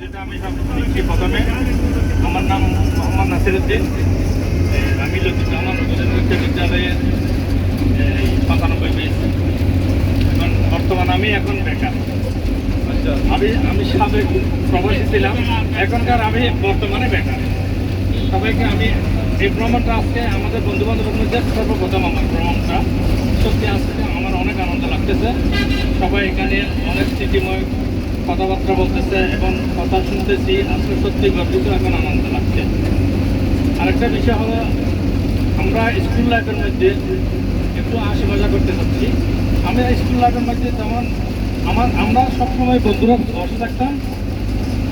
যেটা আমি লিখছি প্রথমে। আমার নাম মোহাম্মদ নাসিরুদ্দিন। আমি লতিফুজ্জামান উচ্চ বিদ্যালয়ের পঁচানব্বই পেয়েছি এখন বর্তমান আমি এখন বেকার। আচ্ছা। আমি আমি সাবেক প্রবাসী ছিলাম এখনকার আমি বর্তমানে বেকার। সবাইকে আমি এই ভ্রমণটা আজকে আমাদের বন্ধু বান্ধবের মধ্যে সর্বপ্রথম আমার ভ্রমণটা। সত্যি আজকে আমার অনেক আনন্দ লাগতেছে। সবাই এখানে অনেক স্মৃতিময় কথাবার্তা বলতেছে এবং কথা শুনতেছি, আসলে সত্যি গর্বিত এখন আনন্দ লাগছে। আরেকটা বিষয় হলো, আমরা স্কুল লাইফের মধ্যে একটু হাসি মজা করতে চাচ্ছি। আমি স্কুল লাইফের মধ্যে যেমন আমার, আমরা সবসময় বন্ধুরা বসে থাকতাম,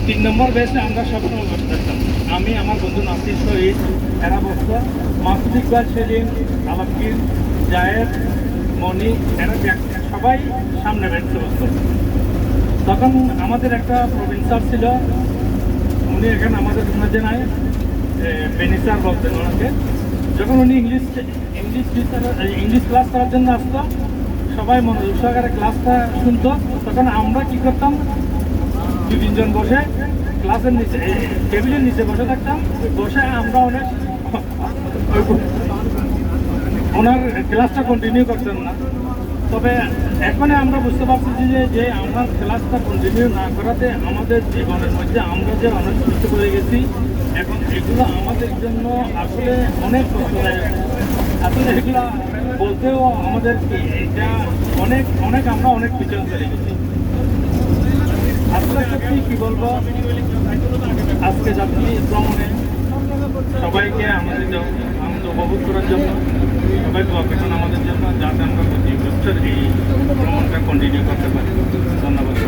তিন নম্বর বেসে আমরা সবসময় বসে থাকতাম। আমি, আমার বন্ধু নাসির শহীদ, এরা বসত মাসুদ ইকবাল সেলিম, আলমগীর, জায়েদ মনি এরা সবাই সামনে বেঞ্চে বসত। তখন আমাদের একটা প্রবীণ ছিল। উনি এখানে আমাদের নাই বেনি স্যার বলতেন ওনাকে। যখন উনি English English teacher English class করার জন্য আসতো, সবাই মনোযোগ সহকারে ক্লাসটা শুনতো। তখন আমরা কি করতাম? দু তিনজন বসে ক্লাসের নিচে টেবিলের নিচে বসে থাকতাম। বসে আমরা অনেক ওনার ক্লাসটা কন্টিনিউ করতেন না তবে এখন আমরা বুঝতে পারছি যে যে আমরা ক্লাসটা কন্টিনিউ না করাতে আমাদের জীবনের মধ্যে আমরা যে অনেক কিছু করে গেছি, এখন এগুলো আমাদের জন্য আসলে অনেক কষ্টদায়ক। আসলে এগুলো বলতেও আমাদের এটা অনেক অনেক আমরা অনেক পিছনে চলে গেছি। আসলে সত্যি কি বলব, আজকে যাত্রী ভ্রমণে সবাইকে আমাদের জ- আনন্দ উপভোগ করার জন্য সবাই অপেক্ষণ আমাদের জন্য যাতে আমরা প্রতি বছর এই ভ্রমণটা কন্টিনিউ করতে পারি। ধন্যবাদ।